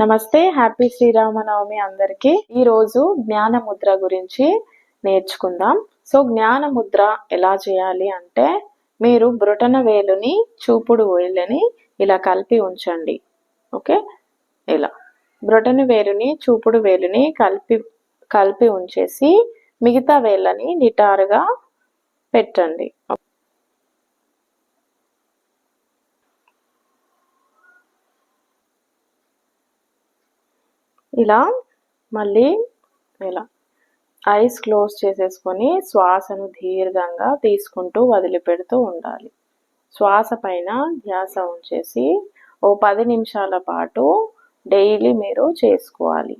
నమస్తే హ్యాపీ శ్రీరామనవమి అందరికీ. ఈరోజు జ్ఞాన ముద్ర గురించి నేర్చుకుందాం. సో జ్ఞాన ముద్ర ఎలా చేయాలి అంటే మీరు బ్రొటన వేలుని చూపుడు వేలుని ఇలా కలిపి ఉంచండి. ఓకే? ఇలా. బ్రొటన వేలుని చూపుడు వేలుని కలిపి కలిపి ఉంచేసి మిగతా వేళ్ళని నిటారుగా పెట్టండి. ఇలా మళ్ళీ ఇలా ఐస్ క్లోజ్ చేసేసుకొని శ్వాసను దీర్ఘంగా తీసుకుంటూ వదిలిపెడుతూ ఉండాలి. శ్వాస పైన ధ్యాస ఉంచేసి ఓ పది నిమిషాల పాటు డైలీ మీరు చేసుకోవాలి.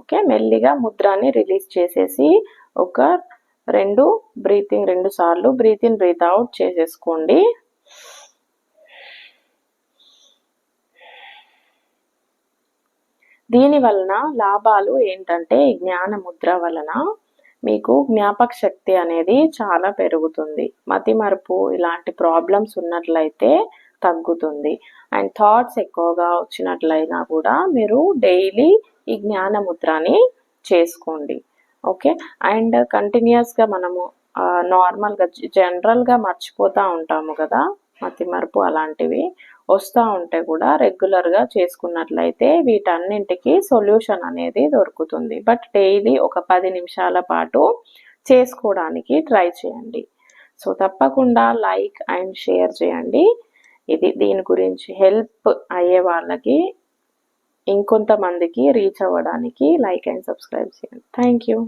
ఓకే మెల్లిగా ముద్రాన్ని రిలీజ్ చేసేసి ఒక రెండు బ్రీతింగ్ రెండు సార్లు బ్రీత్ ఇన్ బ్రీత్ అవుట్ చేసేసుకోండి. దీని వలన లాభాలు ఏంటంటే ఈ జ్ఞాన ముద్ర వలన మీకు జ్ఞాపక శక్తి అనేది చాలా పెరుగుతుంది. మతిమరుపు ఇలాంటి ప్రాబ్లమ్స్ ఉన్నట్లయితే తగ్గుతుంది. అండ్ థాట్స్ ఎక్కువగా వచ్చినట్లయినా కూడా మీరు డైలీ ఈ జ్ఞానముద్రని చేసుకోండి. ఓకే? అండ్ కంటిన్యూస్గా మనము నార్మల్గా జనరల్గా మర్చిపోతూ ఉంటాము కదా మతిమరుపు అలాంటివి. వస్తూ ఉంటే కూడా రెగ్యులర్గా చేసుకున్నట్లయితే వీటన్నింటికి సొల్యూషన్ అనేది దొరుకుతుంది. బట్ డైలీ ఒక పది నిమిషాల పాటు చేసుకోవడానికి ట్రై చేయండి. సో తప్పకుండా లైక్ అండ్ షేర్ చేయండి. ఇది దీని గురించి హెల్ప్ అయ్యే వాళ్ళకి ఇంకొంతమందికి రీచ్ అవ్వడానికి లైక్ అండ్ సబ్స్క్రైబ్ చేయండి. Thank you